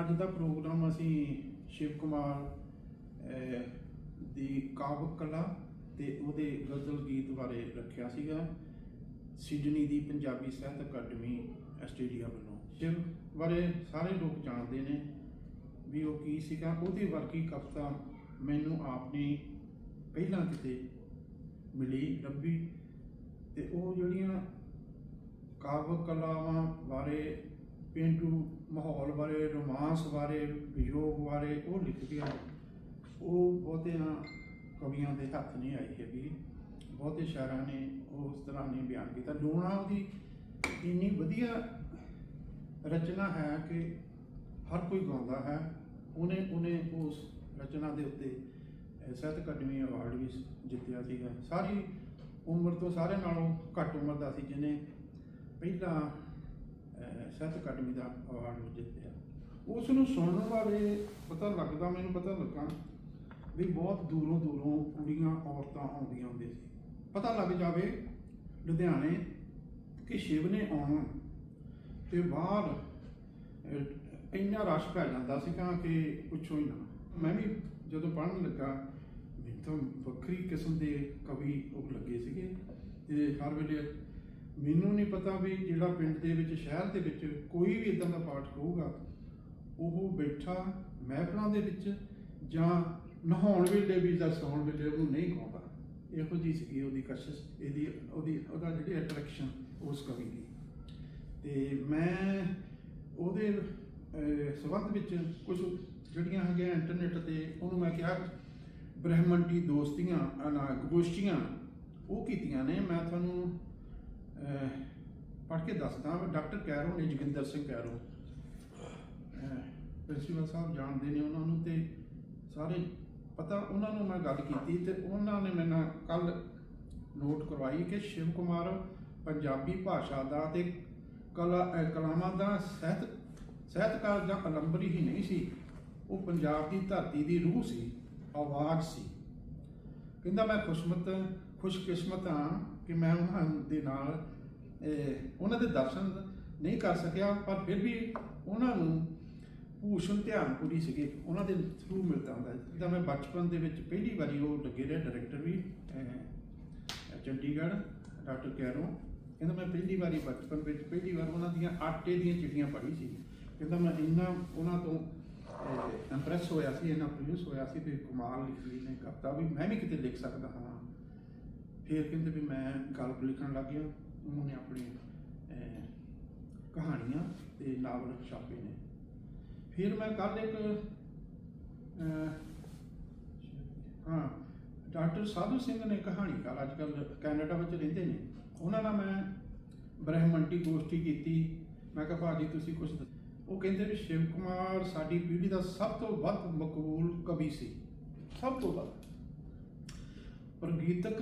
ਅੱਜ ਦਾ ਪ੍ਰੋਗਰਾਮ ਅਸੀਂ ਸ਼ਿਵ ਕੁਮਾਰ ਦੀ ਕਾਵਕ ਕਲਾ ਤੇ ਉਹਦੇ ਗਜ਼ਲ ਗੀਤ ਬਾਰੇ ਰੱਖਿਆ ਸੀਗਾ। ਸਿਡਨੀ ਦੀ ਪੰਜਾਬੀ ਸਾਹਿਤ ਅਕਾਦਮੀ ਆਸਟ੍ਰੇਲੀਆ ਵੱਲੋਂ। ਸ਼ਿਵ ਬਾਰੇ ਸਾਰੇ ਲੋਕ ਜਾਣਦੇ ਨੇ ਵੀ ਉਹ ਕੀ ਸੀਗਾ। ਉਹਦੀ ਵਰਗੀ ਕਵਿਤਾ ਮੈਨੂੰ ਆਪਣੀ ਪਹਿਲਾਂ ਕਿਤੇ ਮਿਲੀ ਲੱਭੀ ਤੇ ਉਹ ਜਿਹੜੀਆਂ ਕਾਵਕ ਕਲਾਵਾਂ ਬਾਰੇ ਪੇਂਡੂ ਮਾਹੌਲ ਬਾਰੇ, ਰੋਮਾਂਸ ਬਾਰੇ, ਵਿਯੋਗ ਬਾਰੇ ਉਹ ਲਿਖ ਗਿਆ ਉਹ ਬਹੁਤਿਆਂ ਕਵੀਆਂ ਦੇ ਹੱਥ ਨਹੀਂ ਆਈ ਹੈਗੀ। ਬਹੁਤੇ ਸ਼ਾਇਰਾਂ ਨੇ ਉਸ ਤਰ੍ਹਾਂ ਨਹੀਂ ਬਿਆਨ ਕੀਤਾ। ਲੂਣਾ ਉਹਦੀ ਇੰਨੀ ਵਧੀਆ ਰਚਨਾ ਹੈ ਕਿ ਹਰ ਕੋਈ ਗਾਉਂਦਾ ਹੈ। ਉਹਨੇ ਉਹਨੇ ਉਸ ਰਚਨਾ ਦੇ ਉੱਤੇ ਸਾਹਿਤ ਅਕਾਦਮੀ ਅਵਾਰਡ ਵੀ ਜਿੱਤਿਆ ਸੀਗਾ। ਸਾਰੀ ਉਮਰ ਤੋਂ ਸਾਰੇ ਨਾਲੋਂ ਘੱਟ ਉਮਰ ਦਾ ਸੀ ਜਿਹਨੇ। ਪਹਿਲਾ ਅਹ, ਸਾਹਿਤ ਅਕਾਦਮੀ ਦਾ ਅਵਾਰਡ ਜਿੱਤਿਆ ਉਸ ਨੂੰ ਸੁਣਨ ਵਾਲੇ ਪਤਾ ਲੱਗਦਾ ਮੈਨੂੰ ਪਤਾ ਲੱਗਾ ਵੀ ਬਹੁਤ ਦੂਰੋਂ ਦੂਰੋਂ ਕੁੜੀਆਂ ਔਰਤਾਂ ਆਉਂਦੀਆਂ ਹੁੰਦੀਆਂ ਸੀ। ਪਤਾ ਲੱਗ ਜਾਵੇ ਲੁਧਿਆਣੇ ਕਿ ਸ਼ਿਵ ਨੇ ਆਉਣਾ ਤੇ ਬਾਹਰ ਇੰਨਾ ਰਸ਼ ਪੈ ਜਾਂਦਾ ਸੀਗਾ ਕਿ ਪੁੱਛੋ ਹੀ ਨਾ। ਮੈਂ ਵੀ ਜਦੋਂ ਪੜ੍ਹਨ ਲੱਗਾ ਮੈਨੂੰ ਤਾਂ ਵੱਖਰੀ ਕਿਸਮ ਦੇ ਕਵੀ ਉਹ ਲੱਗੇ ਸੀਗੇ ਤੇ ਹਰ ਵੇਲੇ ਮੈਨੂੰ ਨਹੀਂ ਪਤਾ ਵੀ ਜਿਹੜਾ ਪਿੰਡ ਦੇ ਵਿੱਚ ਸ਼ਹਿਰ ਦੇ ਵਿੱਚ ਕੋਈ ਵੀ ਇਦਾਂ ਦਾ ਪਾਠ ਹੋਊਗਾ ਉਹ ਬੈਠਾ ਮਹਿਫਲਾਂ ਦੇ ਵਿੱਚ ਜਾਂ ਨਹਾਉਣ ਵੇਲੇ ਵੀ ਜਾਂ ਸੌਣ ਵੇਲੇ ਉਹਨੂੰ ਨਹੀਂ ਗਾਉਂਦਾ। ਇਹੋ ਜੀ ਸੀ ਉਹਦੀ ਕਸ਼ਿਸ਼ ਇਹਦੀ ਉਹਦੀ ਉਹਦਾ ਜਿਹੜੀ ਅਟਰੈਕਸ਼ਨ ਉਸ ਕਵੀ ਦੀ। ਤੇ ਮੈਂ ਉਹਦੇ ਅਹ, ਸੰਬੰਧ ਵਿੱਚ ਕੁਝ ਜਿਹੜੀਆਂ ਹੈਗੀਆਂ ਇੰਟਰਨੈਟ ਤੇ ਉਹਨੂੰ ਮੈਂ ਕਿਹਾ ਬ੍ਰਹਮੰਡੀ ਦੋਸਤੀਆਂ ਅਨਾ ਗੋਸ਼ਟੀਆਂ ਉਹ ਕੀਤੀਆਂ ਨੇ। ਮੈਂ ਤੁਹਾਨੂੰ ਪੜ੍ਹ ਕੇ ਦੱਸਦਾ ਡਾਕਟਰ ਕੈਰੋ ਨੇ, ਜੋਗਿੰਦਰ ਸਿੰਘ ਕੈਰੋ ਪ੍ਰਿੰਸੀਪਲ ਸਾਹਿਬ ਜਾਣਦੇ ਨੇ ਉਹਨਾਂ ਨੂੰ ਤੇ ਸਾਰੇ ਪਤਾ, ਉਹਨਾਂ ਨੂੰ ਮੈਂ ਗੱਲ ਕੀਤੀ ਤੇ ਉਹਨਾਂ ਨੇ ਮੈਨੂੰ ਕੱਲ ਨੋਟ ਕਰਵਾਈ ਕਿ ਸ਼ਿਵ ਕੁਮਾਰ ਪੰਜਾਬੀ ਭਾਸ਼ਾ ਦਾ ਤੇ ਕਲਾ, ਅਹ ਕਲਾਵਾਂ ਦਾ ਸਹਿਤ, ਸਾਹਿਤਕਾਰ ਜਾਂ ਅਲੰਬਰੀ ਹੀ ਨਹੀਂ ਸੀ। ਉਹ ਪੰਜਾਬ ਦੀ ਧਰਤੀ ਦੀ ਰੂਹ ਸੀ, ਆਵਾਜ਼ ਸੀ। ਕਹਿੰਦਾ, ਮੈਂ ਖੁਸ਼ਮਤ, ਖੁਸ਼ਕਿਸਮਤ ਹਾਂ ਕਿ ਮੈਂ ਉਹਨਾਂ ਦੇ ਨਾਲ ਉਹਨਾਂ ਦੇ ਦਰਸ਼ਨ ਨਹੀਂ ਕਰ ਸਕਿਆ, ਪਰ ਫਿਰ ਵੀ ਉਹਨਾਂ ਨੂੰ ਭੂਸ਼ਣ ਧਿਆਨਪੁਰੀ ਸੀਗੇ, ਉਹਨਾਂ ਦੇ ਥਰੂ ਮਿਲਦਾ ਹੁੰਦਾ ਜਿੱਦਾਂ ਮੈਂ ਬਚਪਨ ਦੇ ਵਿੱਚ ਪਹਿਲੀ ਵਾਰੀ ਉਹ ਲੱਗੇ ਰਹੇ ਡਾਇਰੈਕਟਰ ਵੀ ਚੰਡੀਗੜ੍ਹ, ਡਾਕਟਰ ਕੈਰੋਂ। ਕਹਿੰਦਾ ਮੈਂ ਪਹਿਲੀ ਵਾਰੀ ਬਚਪਨ ਵਿੱਚ ਪਹਿਲੀ ਵਾਰ ਉਹਨਾਂ ਦੀਆਂ ਆਟੇ ਦੀਆਂ ਚਿੱਠੀਆਂ ਪੜ੍ਹੀ ਸੀ। ਕਹਿੰਦਾ ਮੈਂ ਇੰਨਾ ਉਹਨਾਂ ਤੋਂ ਇੰਪ੍ਰੈਸ ਹੋਇਆ ਸੀ, ਇੰਨਾ ਪ੍ਰਯੂਸ ਹੋਇਆ ਸੀ ਵੀ ਕਮਾਲ ਲਿਖੀ ਨੇ ਕਵਿਤਾ ਵੀ, ਮੈਂ ਵੀ ਕਿਤੇ ਲਿਖ ਸਕਦਾ ਹਾਂ। ਫਿਰ ਕਹਿੰਦੇ ਵੀ ਮੈਂ ਗਲਪ ਲਿਖਣ ਲੱਗ ਗਿਆ। ਉਹਨੇ ਆਪਣੀ ਕਹਾਣੀਆਂ ਤੇ ਨਾਵਲ ਛਾਪੇ ਨੇ। ਫਿਰ ਮੈਂ ਕੱਲ ਇੱਕ ਹਾਂ, ਡਾਕਟਰ ਸਾਧੂ ਸਿੰਘ ਨੇ ਕਹਾਣੀਕਾਰ ਅੱਜ ਕੱਲ੍ਹ ਕੈਨੇਡਾ ਵਿੱਚ ਰਹਿੰਦੇ ਨੇ। ਉਹਨਾਂ ਨਾਲ ਮੈਂ ਬ੍ਰਹਿਮੰਡੀ ਗੋਸ਼ਟੀ ਕੀਤੀ। ਮੈਂ ਕਿਹਾ ਭਾਜੀ ਤੁਸੀਂ ਕੁਝ ਉਹ ਕਹਿੰਦੇ ਵੀ ਸ਼ਿਵ ਕੁਮਾਰ ਸਾਡੀ ਪੀੜ੍ਹੀ ਦਾ ਸਭ ਤੋਂ ਵੱਧ ਮਕਬੂਲ ਕਵੀ ਸੀ। ਸਭ ਤੋਂ ਵੱਧ। ਪਰ ਗੀਤਕ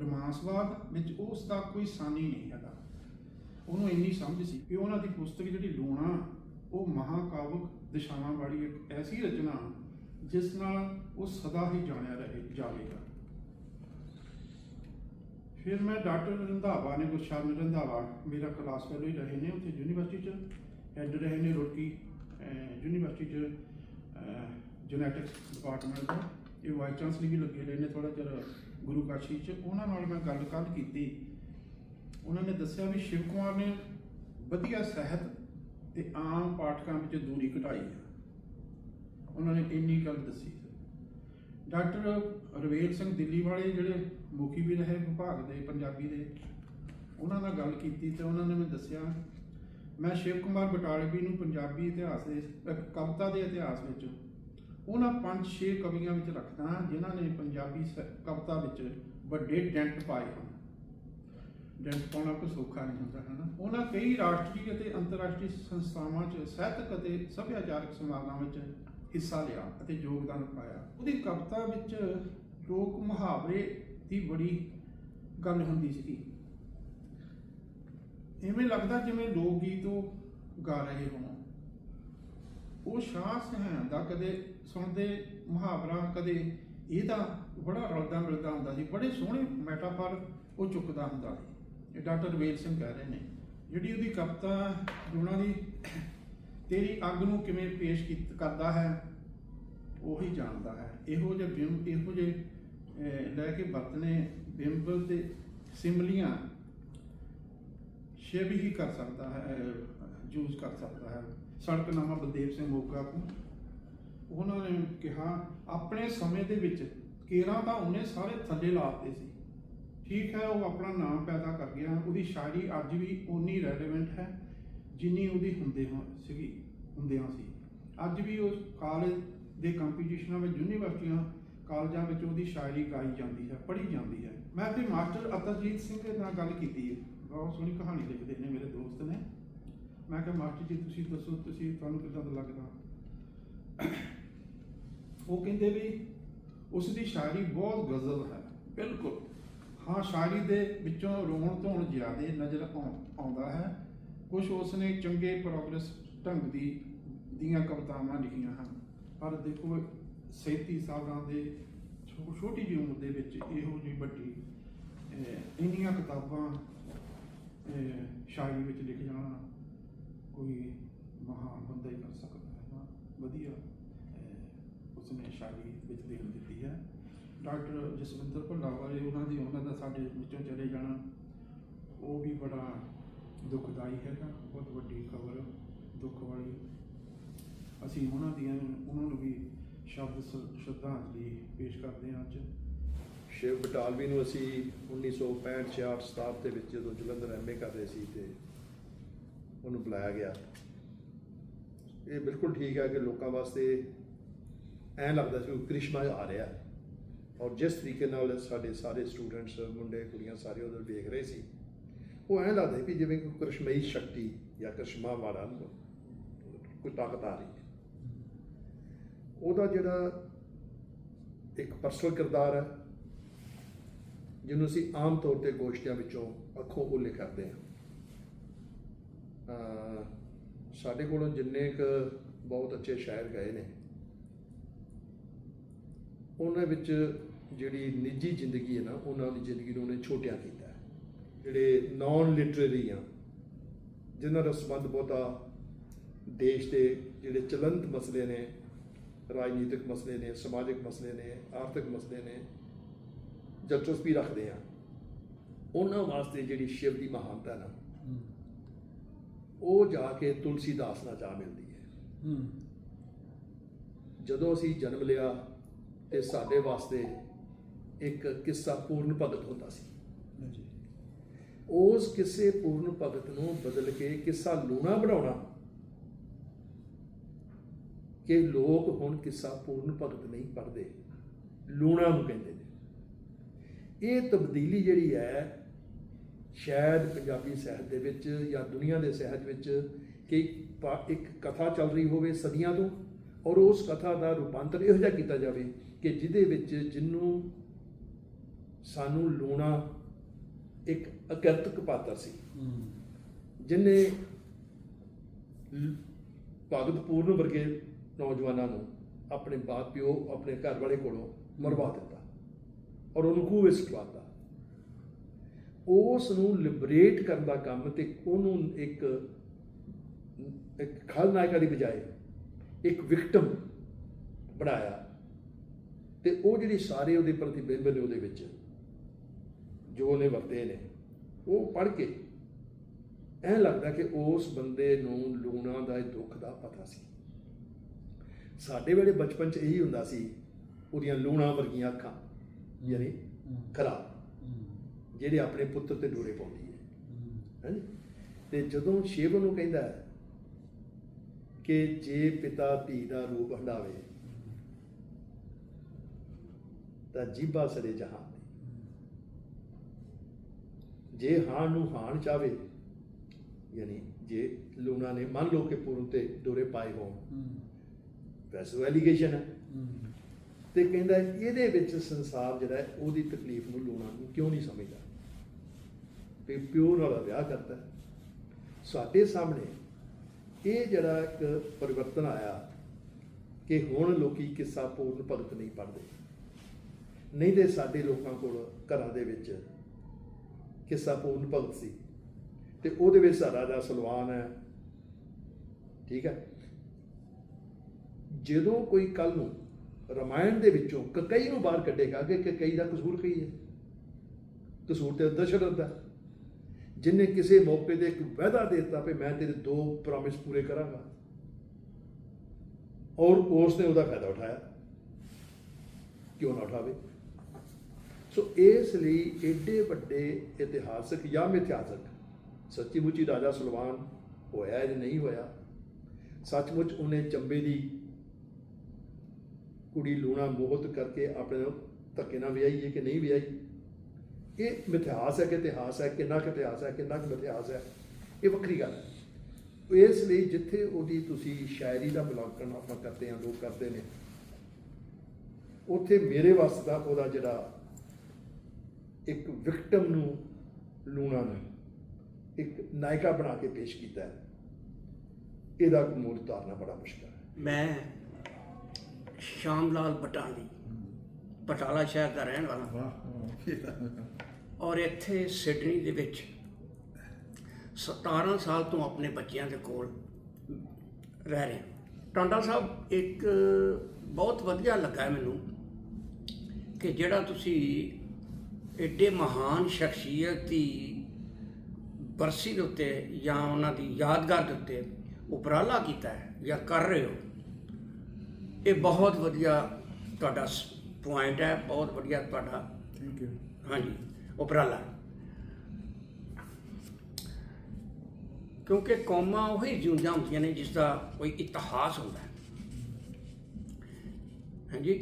ਰੋਮਾਂਸਵਾਦ ਵਿੱਚ ਉਸ ਦਾ ਕੋਈ ਸਾਨੀ ਨਹੀਂ ਹੈਗਾ। ਉਹਨੂੰ ਇੰਨੀ ਸਮਝ ਸੀ ਕਿ ਉਹਨਾਂ ਦੀ ਪੁਸਤਕ ਜਿਹੜੀ ਲੂਣਾ, ਉਹ ਮਹਾਕਾਵਕ ਦਿਸ਼ਾਵਾਂ ਵਾਲੀ ਇੱਕ ਐਸੀ ਰਚਨਾ ਜਿਸ ਨਾਲ ਉਹ ਸਦਾ ਹੀ ਜਾਣਿਆ ਰਹੇ, ਜਾਵੇਗਾ। ਫਿਰ ਮੈਂ ਡਾਕਟਰ ਰੰਧਾਵਾ ਨੇ ਗੁਰਸ਼ਰਨ ਰੰਧਾਵਾ ਮੇਰਾ ਕਲਾਸ ਫੈਲੋ ਹੀ ਰਹੇ ਨੇ ਉੱਥੇ ਯੂਨੀਵਰਸਿਟੀ ਚ ਹੈਡ ਰਹੇ ਨੇ ਰੁੜਕੀ ਯੂਨੀਵਰਸਿਟੀ ਚ ਜੈਨੇਟਿਕਸ ਡਿਪਾਰਟਮੈਂਟ ਤੋਂ। ਇਹ ਵਾਈਸ ਚਾਂਸਲਰ ਵੀ ਲੱਗੇ ਰਹੇ ਨੇ ਥੋੜਾ ਚਿਰ। ਗੁਰੂ ਕਾਸ਼ੀ ਚ, ਉਹਨਾਂ ਨਾਲ ਮੈਂ ਗੱਲ ਕੱਲ ਕੀਤੀ। ਉਹਨਾਂ ਨੇ ਦੱਸਿਆ ਵੀ ਸ਼ਿਵ ਕੁਮਾਰ ਨੇ ਵਧੀਆ ਸਾਹਿਤ ਤੇ ਆਮ ਪਾਠਕਾਂ ਵਿੱਚ ਦੂਰੀ ਘਟਾਈ ਹੈ। ਉਹਨਾਂ ਨੇ ਇੰਨੀ ਗੱਲ ਦੱਸੀ। ਡਾਕਟਰ ਰਵੇਲ ਸਿੰਘ ਦਿੱਲੀ ਵਾਲੇ ਜਿਹੜੇ ਮੁਖੀ ਵੀ ਰਹੇ ਵਿਭਾਗ ਦੇ, ਪੰਜਾਬੀ ਦੇ, ਉਹਨਾਂ ਨਾਲ ਗੱਲ ਕੀਤੀ ਤੇ ਉਹਨਾਂ ਨੇ ਮੈਨੂੰ ਦੱਸਿਆ, ਮੈਂ ਸ਼ਿਵ ਕੁਮਾਰ ਬਟਾਲਵੀ ਨੂੰ ਪੰਜਾਬੀ ਇਤਿਹਾਸ ਦੇ, ਕਵਿਤਾ ਦੇ ਇਤਿਹਾਸ ਵਿੱਚ ਉਹਨਾਂ ਪੰਜ ਛੇ ਕਵੀਆਂ ਵਿੱਚ ਰੱਖਦਾ ਹਾਂ, ਜਿਨ੍ਹਾਂ ਨੇ ਪੰਜਾਬੀ ਸ- ਕਵਿਤਾ ਵਿੱਚ ਵੱਡੇ ਡੈਂਟ ਪਾਏ ਹਨ ਡੈਂਟ ਪਾਉਣਾ ਕੋਈ ਸੌਖਾ ਨਹੀਂ ਹੁੰਦਾ ਹੈ ਨਾ ਉਹਨਾਂ ਕਈ ਰਾਸ਼ਟਰੀ ਅਤੇ ਅੰਤਰਰਾਸ਼ਟਰੀ ਸੰਸਥਾਵਾਂ 'ਚ ਸਾਹਿਤਕ ਅਤੇ ਸੱਭਿਆਚਾਰਕ ਸਮਾਗਮਾਂ ਵਿੱਚ ਹਿੱਸਾ ਲਿਆ ਅਤੇ ਯੋਗਦਾਨ ਪਾਇਆ। ਉਹਦੀ ਕਵਿਤਾ ਵਿੱਚ ਲੋਕ ਮੁਹਾਵਰੇ ਦੀ ਬੜੀ ਗੱਲ ਹੁੰਦੀ ਸੀ। ਇਵੇਂ ਲੱਗਦਾ ਜਿਵੇਂ ਲੋਕ ਗੀਤ ਉਹ ਗਾ ਰਹੇ ਹੋਣ। ਉਹ ਸ਼ਾਹ ਸਹਿਣ ਦਾ ਕਦੇ ਸੁਣਦੇ ਮੁਹਾਵਰਾ, ਕਦੇ ਇਹਦਾ ਬੜਾ ਰਲਦਾ ਮਿਲਦਾ ਹੁੰਦਾ ਸੀ, ਬੜੇ ਸੋਹਣੇ ਮੈਟਾਫਰ ਉਹ ਚੁੱਕਦਾ ਹੁੰਦਾ ਸੀ, ਇਹ ਡਾਕਟਰ ਵੇਲ ਸਿੰਘ ਕਹਿ ਰਹੇ ਨੇ। ਜਿਹੜੀ ਉਹਦੀ ਕਵਿਤਾ ਉਹਨਾਂ ਦੀ ਤੇਰੀ ਅੱਗ ਨੂੰ ਕਿਵੇਂ ਪੇਸ਼ ਕੀਤ ਕਰਦਾ ਹੈ, ਉਹੀ ਜਾਣਦਾ ਹੈ। ਇਹੋ ਜਿਹੇ ਬਿੰਬ ਇਹੋ ਜਿਹੇ ਲੈ ਕੇ ਵਰਤਨੇ ਬਿੰਬ ਤੇ ਸਿਮਲੀਆਂ ਸ਼ਿਵ ਹੀ ਕਰ ਸਕਦਾ ਹੈ ਯੂਜ਼ ਕਰ ਸਕਦਾ ਹੈ। ਸੜਕਨਾਮਾ ਬਲਦੇਵ ਸਿੰਘ ਮੋਗਾ ਤੋਂ। ਉਹਨਾਂ ਨੇ ਕਿਹਾ, ਆਪਣੇ ਸਮੇਂ ਦੇ ਵਿੱਚ ਕੇਰਾਂ ਤਾਂ ਉਹਨੇ ਸਾਰੇ ਥੱਲੇ ਲਾਤੇ ਸੀ। ਠੀਕ ਹੈ, ਉਹ ਆਪਣਾ ਨਾਮ ਪੈਦਾ ਕਰ ਗਿਆ। ਉਹਦੀ ਸ਼ਾਇਰੀ ਅੱਜ ਵੀ ਓਨੀ ਰੈਲੇਵੈਂਟ ਹੈ ਜਿੰਨੀ ਉਹਦੀ ਹੁੰਦੇ ਹਾਂ, ਸੀਗੀ, ਹੁੰਦਿਆਂ ਸੀ। ਅੱਜ ਵੀ ਉਸ ਕਾਲਜ ਦੇ ਕੰਪੀਟੀਸ਼ਨਾਂ ਵਿੱਚ, ਯੂਨੀਵਰਸਿਟੀਆਂ, ਕਾਲਜਾਂ ਵਿੱਚ ਉਹਦੀ ਸ਼ਾਇਰੀ ਗਾਈ ਜਾਂਦੀ ਹੈ, ਪੜ੍ਹੀ ਜਾਂਦੀ ਹੈ। ਮੈਂ ਤੇ ਮਾਸਟਰ ਅਤਰਜੀਤ ਸਿੰਘ ਦੇ ਨਾਲ ਗੱਲ ਕੀਤੀ ਹੈ। ਬਹੁਤ ਸੋਹਣੀ ਕਹਾਣੀ ਲਿਖਦੇ ਨੇ ਮੇਰੇ ਦੋਸਤ ਨੇ। ਮੈਂ ਕਿਹਾ ਮਾਸਟਰ ਜੀ ਤੁਸੀਂ ਦੱਸੋ ਤੁਸੀਂ ਤੁਹਾਨੂੰ ਕਿੱਦਾਂ ਦਾ ਲੱਗਦਾ? ਉਹ ਕਹਿੰਦੇ ਵੀ ਉਸ ਦੀ ਸ਼ਾਇਰੀ ਬਹੁਤ ਗਜ਼ਲ ਹੈ। ਬਿਲਕੁਲ। ਹਾਂ ਸ਼ਾਇਰੀ ਦੇ ਵਿੱਚੋਂ ਰੋਣ ਧੋਣ ਜ਼ਿਆਦੇ ਨਜ਼ਰ ਆਉ- ਆਉਂਦਾ ਹੈ। ਕੁਝ ਉਸ ਨੇ ਚੰਗੇ ਪ੍ਰੋਗਰੈਸ ਢੰਗ ਦੀ ਦੀਆਂ ਕਵਿਤਾਵਾਂ ਲਿਖੀਆਂ ਹਨ। ਪਰ ਦੇਖੋ 37 ਸਾਲਾਂ ਦੇ ਛੋਟੀ ਜਿਹੀ ਉਮਰ ਦੇ ਵਿੱਚ ਇਹੋ ਜਿਹੀ ਵੱਡੀ ਇੰਨੀਆਂ ਕਿਤਾਬਾਂ ਸ਼ਾਇਰੀ ਵਿੱਚ ਲਿਖ ਜਾਣਾ ਕੋਈ ਮਹਾਨ ਬੰਦਾ ਹੀ ਕਰ ਸਕਦਾ ਹੈ ਨਾ। ਵਧੀਆ ਉਸਨੇ ਸ਼ਾਇਰੀ ਵਿੱਚ ਦੇਣ ਦਿੱਤੀ ਹੈ। ਡਾਕਟਰ ਜਸਵਿੰਦਰ ਭੱਲਾ ਵਾਲੇ ਉਹਨਾਂ ਦੀ ਉਹਨਾਂ ਦਾ ਸਾਡੇ ਵਿੱਚੋਂ ਚਲੇ ਜਾਣਾ, ਉਹ ਵੀ ਬੜਾ ਦੁਖਦਾਈ ਹੈਗਾ ਬਹੁਤ ਵੱਡੀ ਖਬਰ, ਦੁੱਖ ਵਾਲੀ। ਅਸੀਂ ਉਹਨਾਂ ਦੀਆਂ, ਉਹਨਾਂ ਨੂੰ ਵੀ ਸ਼ਬਦ ਸ- ਸ਼ਰਧਾਂਜਲੀ ਪੇਸ਼ ਕਰਦੇ ਹਾਂ ਅੱਜ। ਸ਼ਿਵ ਬਟਾਲਵੀ ਨੂੰ ਅਸੀਂ 1965 66 ਸਤਾਬ ਦੇ ਵਿੱਚ ਜਦੋਂ ਜਲੰਧਰ ਐਮਏ ਕਰ ਰਹੇ ਸੀ ਤੇ ਉਹਨੂੰ ਬੁਲਾਇਆ ਗਿਆ। ਇਹ ਬਿਲਕੁਲ ਠੀਕ ਹੈ ਕਿ ਲੋਕਾਂ ਵਾਸਤੇ ਐਂ ਲੱਗਦਾ ਸੀ ਕਿ ਕ੍ਰਿਸ਼ਮਾ ਆ ਰਿਹਾ। ਔਰ ਜਿਸ ਤਰੀਕੇ ਨਾਲ ਸਾਡੇ ਸਾਰੇ ਸਟੂਡੈਂਟਸ, ਮੁੰਡੇ, ਕੁੜੀਆਂ ਸਾਰੇ ਉਧਰ ਵੇਖ ਰਹੇ ਸੀ, ਉਹ ਐਂ ਲੱਗਦਾ ਸੀ ਕਿ ਜਿਵੇਂ ਕੋਈ ਕ੍ਰਿਸ਼ਮਈ ਸ਼ਕਤੀ ਜਾਂ ਕ੍ਰਿਸ਼ਮਾ ਵਾਲਾ ਕੋਈ ਤਾਕਤ ਆ ਰਹੀ ਹੈ। ਉਹਦਾ ਜਿਹੜਾ ਇੱਕ ਪਰਸਨਲ ਕਿਰਦਾਰ ਹੈ ਜਿਹਨੂੰ ਅਸੀਂ ਆਮ ਤੌਰ ਤੇ ਗੋਸ਼ਟੀਆਂ ਵਿੱਚੋਂ ਅੱਖੋਂ ਓਲੇ ਕਰਦੇ ਹਾਂ। ਸਾਡੇ ਕੋਲੋਂ ਜਿੰਨੇ ਕੁ ਬਹੁਤ ਅੱਛੇ ਸ਼ਾਇਰ ਗਏ ਨੇ, ਉਹਨਾਂ ਵਿੱਚ ਜਿਹੜੀ ਨਿੱਜੀ ਜ਼ਿੰਦਗੀ ਹੈ ਨਾ, ਉਹਨਾਂ ਦੀ ਜ਼ਿੰਦਗੀ ਨੂੰ ਉਹਨੇ ਛੋਟਿਆ ਕੀਤਾ ਜਿਹੜੇ ਨਾਨ ਲਿਟਰੇਰੀ ਆ, ਜਿਨ੍ਹਾਂ ਦਾ ਸੰਬੰਧ ਬਹੁਤਾ ਦੇਸ਼ ਦੇ ਜਿਹੜੇ ਚਲੰਤ ਮਸਲੇ ਨੇ, ਰਾਜਨੀਤਿਕ ਮਸਲੇ ਨੇ, ਸਮਾਜਿਕ ਮਸਲੇ ਨੇ, ਆਰਥਿਕ ਮਸਲੇ ਨੇ ਦਿਲਚਸਪੀ ਰੱਖਦੇ ਆ। ਉਹਨਾਂ ਵਾਸਤੇ ਜਿਹੜੀ ਸ਼ਿਵ ਦੀ ਮਹਾਨਤਾ ਨਾ ਉਹ ਜਾ ਕੇ ਤੁਲਸੀਦਾਸ ਨਾਲ ਜਾ ਮਿਲਦੀ ਹੈ। ਜਦੋਂ ਅਸੀਂ ਜਨਮ ਲਿਆ ਤੇ ਸਾਡੇ ਵਾਸਤੇ ਇੱਕ ਕਿੱਸਾ ਪੂਰਨ ਭਗਤ ਹੁੰਦਾ ਸੀ। ਉਸ ਕਿਸੇ ਪੂਰਨ ਭਗਤ ਨੂੰ ਬਦਲ ਕੇ ਕਿੱਸਾ ਲੂਣਾ ਬਣਾਉਣਾ ਕਿ ਲੋਕ ਹੁਣ ਕਿੱਸਾ ਪੂਰਨ ਭਗਤ ਨਹੀਂ ਪੜ੍ਹਦੇ। ਲੂਣਾ ਨੂੰ ਕਹਿੰਦੇ ਨੇ। ਇਹ ਤਬਦੀਲੀ ਜਿਹੜੀ ਹੈ ਸ਼ਾਇਦ ਪੰਜਾਬੀ ਸਾਹਿਤ ਦੇ ਵਿੱਚ ਜਾਂ ਦੁਨੀਆ ਦੇ ਸਾਹਿਤ ਵਿੱਚ ਕਿ ਇੱਕ ਕਥਾ ਚੱਲ ਰਹੀ ਹੋਵੇ ਸਦੀਆਂ ਤੋਂ ਔਰ ਉਸ ਕਥਾ ਦਾ ਰੂਪਾਂਤਰ ਇਹੋ ਜਿਹਾ ਕੀਤਾ ਜਾਵੇ ਕਿ ਜਿਹਦੇ ਵਿੱਚ ਜਿਹਨੂੰ ਸਾਨੂੰ ਲੂਣਾ ਇੱਕ ਅਕਰਤਕ ਪਾਤਰ ਸੀ। ਜਿਨੇ ਭਗਤ ਪੂਰਨ ਵਰਗੇ ਨੌਜਵਾਨਾਂ ਨੂੰ ਆਪਣੇ ਬਾਪ ਪਿਓ ਆਪਣੇ ਘਰ ਵਾਲੇ ਕੋਲੋਂ ਮਰਵਾ ਦਿੱਤਾ। ਔਰ ਉਹਨੂੰ ਖੂਹ ਵਿੱਚ ਸੁੱਟਵਾਤਾ। ਉਸ ਨੂੰ ਲਿਬਰੇਟ ਕਰਨ ਦਾ ਕੰਮ ਤੇ ਉਹਨੂੰ ਇੱਕ ਇੱਕ ਖਲਨਾਇਕਾ ਦੀ ਬਜਾਏ ਇੱਕ ਵਿਕਟਮ ਬਣਾਇਆ। ਤੇ ਉਹ ਜਿਹੜੀ ਸਾਰੇ ਉਹਦੇ ਪ੍ਰਤੀਬਿੰਬ ਨੇ ਉਹਦੇ ਵਿੱਚ ਜੋ ਉਹਨੇ ਵਰਤੇ ਨੇ, ਉਹ ਪੜ੍ਹ ਕੇ ਐਂ ਲੱਗਦਾ ਕਿ ਉਸ ਬੰਦੇ ਨੂੰ ਲੂਣਾ ਦਾ ਦੁੱਖ ਦਾ ਪਤਾ ਸੀ। ਸਾਡੇ ਵੇਲੇ ਬਚਪਨ 'ਚ ਇਹੀ ਹੁੰਦਾ ਸੀ, ਉਹਦੀਆਂ ਲੂਣਾ ਵਰਗੀਆਂ ਅੱਖਾਂ। ਯਾਨੀ ਖਰਾਬ। ਜਿਹੜੇ ਆਪਣੇ ਪੁੱਤਰ ਤੇ ਡੋਰੇ ਪਾਉਂਦੀ ਹੈ। ਹੈਂ। ਤੇ ਜਦੋਂ ਸ਼ਿਵ ਨੂੰ ਕਹਿੰਦਾ ਕਿ ਜੇ ਪਿਤਾ ਧੀ ਦਾ ਰੂਪ ਹੰਡਾਵੇ ਤਾਂ ਜੀਬਾ ਸਰੇ ਜਹਾਨ ਜੇ ਹਾਣ ਨੂੰ ਹਾਣ ਚਾਵੇ ਯਾਨੀ ਜੇ ਲੂਣਾ ਨੇ ਮੰਨ ਲਓ ਕਿ ਪੂਰਨ ਤੇ ਡੋਰੇ ਪਾਏ ਹੋਣ ਵੈਸੇ ਐਲੀਗੇਸ਼ਨ ਹੈ। ਤੇ ਕਹਿੰਦਾ ਇਹਦੇ ਵਿੱਚ ਸੰਸਾਰ ਜਿਹੜਾ ਹੈ, ਉਹਦੀ ਤਕਲੀਫ ਨੂੰ ਲੂਣਾ ਨੂੰ ਕਿਉਂ ਨਹੀਂ ਸਮਝਦਾ? ਤੇ ਪਿਓ ਨਾਲ ਵਿਆਹ ਕਰਦਾ ਸਾਡੇ ਸਾਹਮਣੇ ਇਹ ਜਿਹੜਾ ਇੱਕ ਪਰਿਵਰਤਨ ਆਇਆ ਕਿ ਹੁਣ ਲੋਕੀ ਕਿੱਸਾ ਪੂਰਨ ਭਗਤ ਨਹੀਂ ਪੜ੍ਹਦੇ। ਨਹੀਂ ਤੇ ਸਾਡੇ ਲੋਕਾਂ ਕੋਲ ਘਰਾਂ ਦੇ ਵਿੱਚ ਕਿੱਸਾ ਪੂਰਨ ਭਗਤ ਸੀ ਤੇ ਉਹਦੇ ਵਿੱਚ ਸਾਰਾ ਦਾ ਸਲਵਾਨ ਹੈ, ਠੀਕ ਹੈ। ਜਦੋਂ ਕੋਈ ਕੱਲ ਨੂੰ ਰਮਾਇਣ ਦੇ ਵਿੱਚੋਂ ਕਕਈ ਨੂੰ ਬਾਹਰ ਕੱਢੇਗਾ ਕਿ ਕਕਈ ਦਾ ਕਸੂਰ ਕੀ ਹੈ। ਕਸੂਰ ਤੇ ਦਸ਼ਰਥ ਦਾ ਜਿਨੇ ਕਿਸੇ ਮੌਕੇ ਤੇ ਇੱਕ ਵਾਅਦਾ ਦੇ ਦਿੱਤਾ ਵੀ ਮੈਂ ਤੇਰੇ ਦੋ ਪ੍ਰੋਮਿਸ ਪੂਰੇ ਕਰਾਂਗਾ। ਔਰ ਉਸ ਨੇ ਉਹਦਾ ਫਾਇਦਾ ਉਠਾਇਆ। ਕਿਉਂ ਨਾ ਉਠਾਵੇ? ਸੋ ਇਸ ਲਈ ਏਡੇ ਵੱਡੇ ਇਤਿਹਾਸਕ ਜਾਂ ਮਿਥਿਹਾਸਕ ਸੱਚੀ ਮੁੱਚੀ ਰਾਜਾ ਸੁਲਵਾਨ ਹੋਇਆ ਜਾਂ ਨਹੀਂ ਹੋਇਆ, ਸੱਚਮੁੱਚ ਉਹਨੇ ਚੰਬੇ ਦੀ ਕੁੜੀ ਲੂਣਾ ਮੋਹਤ ਕਰਕੇ ਆਪਣੇ ਨਾਲ ਧੱਕੇ ਨਾਲ ਵਿਆਹੀ ਹੈ ਕਿ ਨਹੀਂ ਵਿਆਹੀ? ਇਹ ਮਿਥਿਹਾਸ ਹੈ ਕਿ ਇਤਿਹਾਸ ਹੈ, ਕਿੰਨਾ ਕੁ ਇਤਿਹਾਸ ਹੈ, ਕਿੰਨਾ ਕੁ ਮਿਥਿਹਾਸ ਹੈ? ਇਹ ਵੱਖਰੀ ਗੱਲ ਹੈ। ਇਸ ਲਈ ਜਿੱਥੇ ਉਹਦੀ ਤੁਸੀਂ ਸ਼ਾਇਰੀ ਦਾ ਮੁਲਾਂਕਣ ਆਪਾਂ ਕਰਦੇ ਹਾਂ, ਲੋਕ ਕਰਦੇ ਨੇ, ਉੱਥੇ ਮੇਰੇ ਵਾਸਤੇ ਦਾ ਉਹਦਾ ਜਿਹੜਾ ਇੱਕ ਵਿਕਟਮ ਨੂੰ ਲੂਣਾ ਨੇ ਇੱਕ ਨਾਇਕਾ ਬਣਾ ਕੇ ਪੇਸ਼ ਕੀਤਾ ਹੈ। ਇਹਦਾ ਮੂਲ ਉਤਾਰਨਾ ਬੜਾ ਮੁਸ਼ਕਲ ਹੈ। ਮੈਂ ਸ਼ਾਮ ਲਾਲ ਬਟਾਲੀ। ਬਟਾਲਾ ਸ਼ਹਿਰ ਦਾ ਰਹਿਣ ਵਾਲਾ। ਔਰ ਇੱਥੇ ਸਿਡਨੀ ਦੇ ਵਿੱਚ 17 ਸਾਲ ਤੋਂ ਆਪਣੇ ਬੱਚਿਆਂ ਦੇ ਕੋਲ ਰਹਿ ਰਿਹਾ। ਟਾਂਡਾ ਸਾਹਿਬ ਇੱਕ ਬਹੁਤ ਵਧੀਆ ਲੱਗਾ ਮੈਨੂੰ ਕਿ ਜਿਹੜਾ ਤੁਸੀਂ ਏਡੇ ਮਹਾਨ ਸ਼ਖਸੀਅਤ ਦੀ ਬਰਸੀ ਦੇ ਉੱਤੇ ਜਾਂ ਉਹਨਾਂ ਦੀ ਯਾਦਗਾਰ ਦੇ ਉੱਤੇ ਉਪਰਾਲਾ ਕੀਤਾ ਹੈ ਜਾਂ ਕਰ ਰਹੇ ਹੋ। ਇਹ ਬਹੁਤ ਵਧੀਆ ਤੁਹਾਡਾ ਪੁਆਇੰਟ ਹੈ ਬਹੁਤ ਵਧੀਆ ਤੁਹਾਡਾ ਥੈਂਕ ਯੂ ਹਾਂਜੀ ਉਪਰਾਲਾ। ਕਿਉਂਕਿ ਕੌਮਾਂ ਉਹੀ ਜਿਉਂਦੀਆਂ ਹੁੰਦੀਆਂ ਨੇ ਜਿਸ ਦਾ ਕੋਈ ਇਤਿਹਾਸ ਹੁੰਦਾ ਹੈ। ਹਾਂਜੀ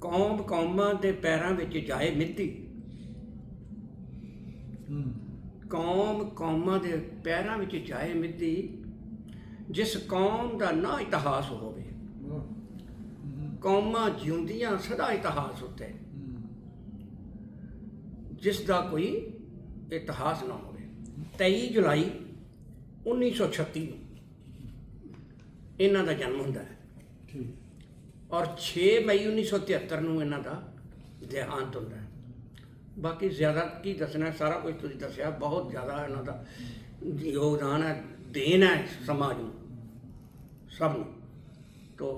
ਕੌਮ ਕੌਮਾਂ ਦੇ ਪੈਰਾਂ ਵਿੱਚ ਜਾਏ ਮਿੱਟੀ। ਕੌਮ ਕੌਮਾਂ ਦੇ ਪੈਰਾਂ ਵਿੱਚ ਜਾਏ ਮਿੱਟੀ ਜਿਸ ਕੌਮ ਦਾ ਨਾ ਇਤਿਹਾਸ ਹੋਵੇ ਕੌਮਾਂ ਜਿਉਂਦੀਆਂ ਸਦਾ ਇਤਿਹਾਸ ਉੱਤੇ। ਜਿਸ ਦਾ ਕੋਈ ਇਤਿਹਾਸ ਨਾ ਹੋਵੇ। 23 ਜੁਲਾਈ 1936 ਨੂੰ ਇਹਨਾਂ ਦਾ ਜਨਮ ਹੁੰਦਾ ਹੈ। ਔਰ 6 ਮਈ 1973 ਨੂੰ ਇਹਨਾਂ ਦਾ ਦੇਹਾਂਤ ਹੁੰਦਾ ਹੈ। ਬਾਕੀ ਜ਼ਿਆਦਾ ਕੀ ਦੱਸਣਾ ਸਾਰਾ ਕੁਝ ਤੁਸੀਂ ਦੱਸਿਆ। ਬਹੁਤ ਜ਼ਿਆਦਾ ਇਹਨਾਂ ਦਾ ਯੋਗਦਾਨ ਹੈ ਦੇਣ ਹੈ ਸਮਾਜ ਨੂੰ ਸਭ ਨੂੰ। ਤੋ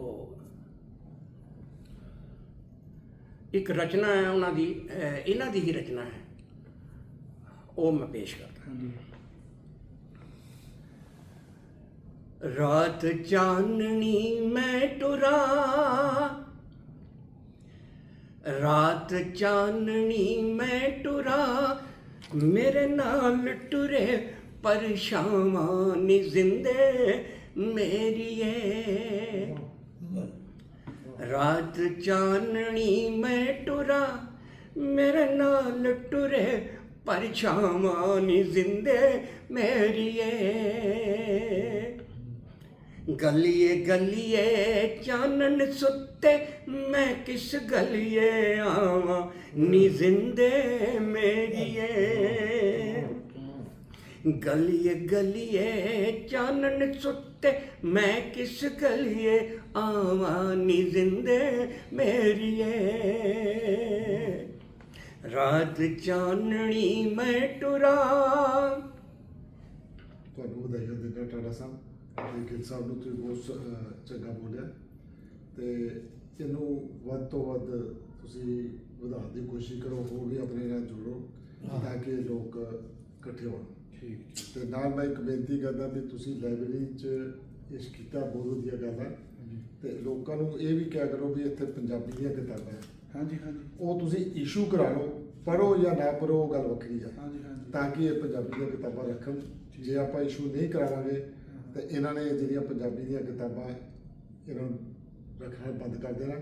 ਇੱਕ ਰਚਨਾ ਹੈ ਉਹਨਾਂ ਦੀ ਇਹਨਾਂ ਦੀ ਹੀ ਰਚਨਾ ਹੈ। ਉਹ ਮੈਂ ਪੇਸ਼ ਕਰਦਾ ਰਾਤ ਚਾਨਣੀ ਮੈਂ ਟੁਰਾ। ਰਾਤ ਚਾਨਣੀ ਮੈਂ ਟੁਰਾ। ਮੇਰੇ ਨਾਲ ਟੁਰੇ ਪਰਛਾਵਾਂ ਨੀ ਜ਼ਿੰਦੇ ਮੇਰੀਏ। ਰਾਤ ਚਾਨਣੀ ਮੈਂ ਟੁਰਾ, ਮੇਰੇ ਨਾਲ ਟੁਰੇ ਪਰਛਾਵਾਂ ਨੀ ਜ਼ਿੰਦੇ ਮੇਰੀਏ। ਗਲੀਏ ਗਲੀਏ ਚਾਨਣ ਸੁੱਤੇ, ਮੈਂ ਕਿਸ ਗਲੀਏ ਆਵਾਂ ਨੀ ਜ਼ਿੰਦੇ ਮੇਰੀਏ। ਗਲੀਏ ਗਲੀਏ ਚਾਨਣ ਸੁੱਤੇ ਮੈਂ ਕਿਸ ਗਲੀਏ ਆਵਾਂ ਨੀ ਜ਼ਿੰਦੇ ਮੇਰੀਏ? ਰਾਤ ਚਾਨਣੀ ਮੈਂ ਟੁਰਾ। ਤੁਹਾਨੂੰ ਵਧਾਈਆਂ ਦਿੰਦਾ ਟਾਟਾ ਸਾਹਿਬ। ਤੇ ਗਿੱਲ ਸਾਹਿਬ ਨੂੰ ਤੁਸੀਂ ਬਹੁਤ ਚੰਗਾ ਬੋਲਿਆ। ਤੇ ਇਹਨੂੰ ਵੱਧ ਤੋਂ ਵੱਧ ਤੁਸੀਂ ਵਧਾਉਣ ਦੀ ਕੋਸ਼ਿਸ਼ ਕਰੋ, ਹੋਰ ਵੀ ਆਪਣੇ ਨਾਲ ਜੋੜੋ, ਤਾਂ ਕਿ ਲੋਕ ਇਕੱਠੇ ਹੋਣ। ਠੀਕ ਤੇ ਨਾਲ ਮੈਂ ਇੱਕ ਬੇਨਤੀ ਕਰਦਾ ਕਿ ਤੁਸੀਂ ਲਾਇਬ੍ਰੇਰੀ 'ਚ ਇਸ ਕੀਤਾ ਬਹੁਤ ਵਧੀਆ ਗੱਲ ਹੈ ਤੇ ਲੋਕਾਂ ਨੂੰ ਇਹ ਵੀ ਕਿਹਾ ਕਰੋ ਵੀ ਇੱਥੇ ਪੰਜਾਬੀ ਦੀਆਂ ਕਿਤਾਬਾਂ। ਹਾਂਜੀ ਹਾਂਜੀ। ਉਹ ਤੁਸੀਂ ਇਸ਼ੂ ਕਰਾ ਲਓ ਪੜੋ ਜਾਂ ਨਾ ਪੜੋ ਉਹ ਗੱਲ ਵੱਖਰੀ ਹੈ ਹਾਂਜੀ ਹਾਂਜੀ। ਤਾਂ ਕਿ ਇਹ ਪੰਜਾਬੀ ਦੀਆਂ ਕਿਤਾਬਾਂ ਰੱਖਣ। ਜੇ ਆਪਾਂ ਇਸ਼ੂ ਨਹੀਂ ਕਰਾਵਾਂਗੇ ਤੇ ਇਹਨਾਂ ਨੇ ਜਿਹੜੀਆਂ ਪੰਜਾਬੀ ਦੀਆਂ ਕਿਤਾਬਾਂ ਇਹਨਾਂ ਨੂੰ ਰੱਖਣਾ ਬੰਦ ਕਰ ਦੇਣਾ।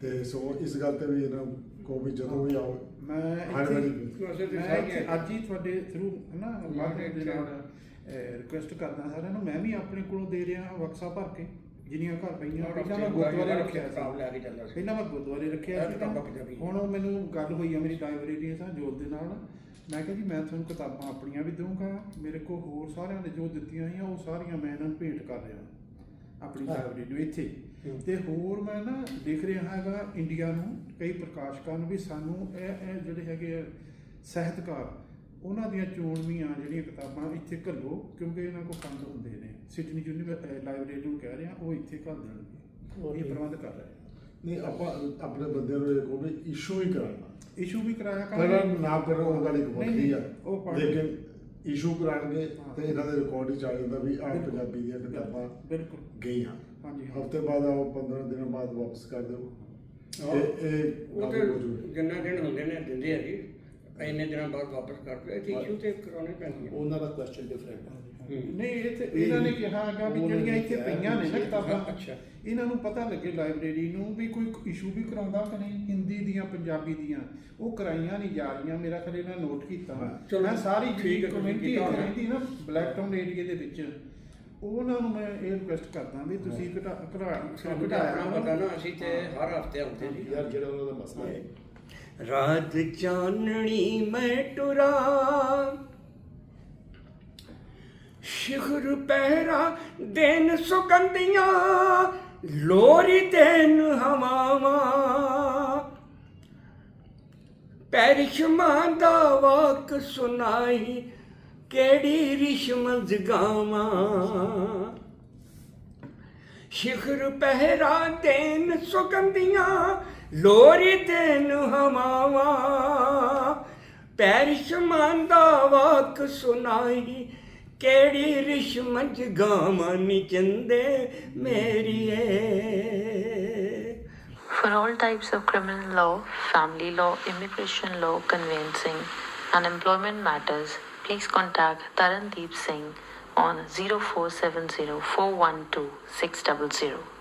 ਤੇ ਸੋ ਇਸ ਗੱਲ ਤੇ ਵੀ ਇਹਨਾਂ ਕੋ ਵੀ ਜਦੋਂ ਵੀ ਆਓ ਮੈਂ ਹਰ ਵਾਰੀ ਇੱਥੇ ਮੈਂ ਇੱਥੇ। ਅੱਜ ਹੀ ਤੁਹਾਡੇ ਥਰੂ ਨਾ ਮਾਧਿਅਮ ਦੇ ਨਾਲ ਰਿਕੁਐਸਟ ਕਰਦਾ ਸਾਰਿਆਂ ਨੂੰ। ਮੈਂ ਵੀ ਆਪਣੇ ਕੋਲੋਂ ਦੇ ਰਿਹਾ ਬਕਸਾ ਭਰ ਕੇ ਜਿੰਨੀਆਂ ਘਰ ਪਈਆਂ। ਪਹਿਲਾਂ ਮੈਂ ਗੁਰਦੁਆਰੇ ਰੱਖਿਆ ਸੀ। ਲੈ ਕੇ ਜਾਂਦਾ ਸੀ। ਪਹਿਲਾਂ ਮੈਂ ਗੁਰਦੁਆਰੇ ਰੱਖਿਆ ਸੀ। ਹੁਣ ਉਹ ਮੈਨੂੰ ਗੱਲ ਹੋਈ ਆ ਮੇਰੀ ਲਾਇਬ੍ਰੇਰੀ ਸਾਹਿਬ ਜੋਤ ਦੇ ਨਾਲ। ਮੈਂ ਕਿਹਾ ਜੀ ਮੈਂ ਤੁਹਾਨੂੰ ਕਿਤਾਬਾਂ ਆਪਣੀਆਂ ਵੀ ਦਊਂਗਾ। ਮੇਰੇ ਕੋਲ ਹੋਰ ਸਾਰਿਆਂ ਨੇ ਜੋ ਦਿੱਤੀਆਂ ਹੋਈਆਂ ਉਹ ਸਾਰੀਆਂ ਮੈਂ ਇਹਨਾਂ ਨੂੰ ਭੇਟ ਕਰ ਰਿਹਾ। ਆਪਣੀ ਲਾਇਬ੍ਰੇਰੀ ਨੂੰ ਇੱਥੇ। ਤੇ ਹੋਰ ਮੈਂ ਨਾ ਦੇਖ ਰਿਹਾ ਹੈਗਾ ਇੰਡੀਆ ਨੂੰ ਕਈ ਪ੍ਰਕਾਸ਼ਕਾਂ ਨੂੰ ਵੀ ਸਾਨੂੰ ਇਹ ਇਹ ਜਿਹੜੇ ਹੈਗੇ ਆ ਸਾਹਿਤਕਾਰ ਉਹਨਾਂ ਦੀਆਂ ਚੋਣਵੀਆਂ ਜਿਹੜੀਆਂ ਕਿਤਾਬਾਂ ਇੱਥੇ ਘੱਲੋ ਕਿਉਂਕਿ ਇਹਨਾਂ ਕੋਲ ਫੰਡ ਹੁੰਦੇ ਨੇ। ਸਿਡਨੀ ਯੂਨੀਵਰਸਿਟੀ ਲਾਇਬ੍ਰੇਰੀ ਨੂੰ ਕਹਿ ਰਿਹਾ ਉਹ ਇੱਥੇ ਘੱਲ ਦੇਣਗੇ। ਇਹ ਪ੍ਰਬੰਧ ਕਰ ਰਹੇ ਨਹੀਂ ਆਪਾਂ ਆਪਣੇ ਬੰਦੇ ਨੂੰ ਇਹ ਕਹੋ ਵੀ ਇਸ਼ੂ ਹੀ ਕਰਾਣਾ ਇਸ਼ੂ ਵੀ ਕਰਾਇਆ ਕਰਨ ਨਾ ਕਰੋ ਉਹ ਗੱਲ ਇੱਕ ਨਹੀਂ, ਵੱਖਰੀ ਆ। ਲੇਕਿਨ ਇਸ਼ੂ ਕਰਾਣਗੇ। ਤੇ ਇਹਨਾਂ ਦੇ ਰਿਕਾਰਡ ਹੀ ਚੱਲ ਜਾਂਦਾ ਵੀ ਆਹ ਬਿਲਕੁਲ। ਪੰਜਾਬੀ ਦੀਆਂ ਕਿਤਾਬਾਂ ਬਿਲਕੁਲ। ਗਈਆਂ। ਹਾਂਜੀ ਹਫ਼ਤੇ ਬਾਅਦ ਆਓ 15 ਦਿਨਾਂ ਬਾਅਦ ਵਾਪਸ ਕਰ ਦਿਓ। ਹਾਂ। ਇਹ ਇਹ ਉਹ ਗੱਲ ਤੇ ਹੋ ਜੂਗੀ ਜਿੰਨਾ ਦਿਨ ਹੁੰਦੇ ਨੇ ਦਿੰਦੇ ਆ ਜੀ। ਇੰਨੇ ਦਿਨਾਂ ਬਾਅਦ ਵਾਪਸ ਕਰ ਦਿਓ। ਇਹ ਇਸ਼ੂ ਤੇ ਕਰਾਉਣੇ ਪੈਣਗੇ। ਉਹਨਾਂ ਦਾ ਕੁਐਸਚਨ ਡਿਫਰੈਂਟ ਹੈ। ਨਹੀਂ ਇਹ ਤੇ ਇਹਨਾਂ ਨੇ ਕਿਹਾ ਹੈਗਾ ਵੀ ਉਹਨਾਂ ਨੇ ਜਿਹੜੀਆਂ ਇੱਥੇ ਕਿਹਾ ਪਈਆਂ ਨੇ ਨਾ ਵੀ ਕਿਤਾਬਾਂ ਅੱਛਾ। ਇਹਨਾਂ ਨੂੰ ਪਤਾ ਲੱਗੇ ਲਾਇਬ੍ਰੇਰੀ ਨੂੰ ਵੀ ਕੋਈ ਇਸ਼ੂ ਵੀ ਕਰਾਉਂਦਾ ਕਿ ਨਹੀਂ ਹਿੰਦੀ ਦੀਆਂ ਪੰਜਾਬੀ ਦੀਆਂ। ਉਹ ਕਰਾਈਆਂ ਨਹੀਂ ਜਾ ਰਹੀਆਂ। ਮੇਰਾ ਖਰੇ ਇਹਨਾਂ ਨੋਟ ਕੀਤਾ। ਮੈਂ ਸਾਰੀ ਠੀਕ ਜਿਹੜੀ ਕਮਿਊਨਿਟੀ। ਰਹਿੰਦੀ ਨਾ ਬਲੈਕ ਟਾਊਨ ਏਰੀਆ ਦੇ ਵਿੱਚ ਉਹਨਾਂ ਨੂੰ ਮੈਂ ਇਹ ਰਿਕੁਐਸਟ ਕਰਦਾ ਵੀ ਤੁਸੀਂ ਘਟਾ ਘਟਾ ਸਾਨੂੰ ਤਾਂ ਆਪਣਾ ਪਤਾ ਨਾ ਅਸੀਂ ਤੇ ਹਰ ਹਫ਼ਤੇ ਆਉਂਦੇ ਜੀ ਯਾਰ ਜਿਹੜਾ ਉਹਨਾਂ ਦਾ ਮਸਲਾ ਹੈ। ਰਾਤ ਚਾਨਣੀ ਮੈਂ ਟੁਰਾ ਸ਼ਿਖਰ ਪਹਿਰਾ ਦਿਨ ਸੁਗੰਧੀਆਂ ਲੋਰੀ ਦਿਨ ਹਵਾਵਾਂ ਪੈਰਿਸ਼ਮਾਂ ਦਾ ਵਾਕ ਸੁਣਾਈ ਕਿਹੜੀ ਰਿਸ਼ਮ ਜਗਾਵਾਂ ਸ਼ਿਖਰ ਪਹਿਰਾ ਦੇਨ ਸੁਗੰਧੀਆਂ ਲੋਰੀ ਦੇਨ ਹਮਾਵਾ ਪੈਰਿਸ਼ਮਾਂ ਦਾ ਵਾਕ ਸੁਣਾਈ ਕਿਹੜੀ ਰਿਸ਼ਮ ਜਗਾਵਾਂ ਨੀ ਚੰਦੇ ਮੇਰੀਏ For all types of criminal law, family law, immigration law, conveyancing, and employment matters, please contact Tarandeep Singh on 0470 412 600.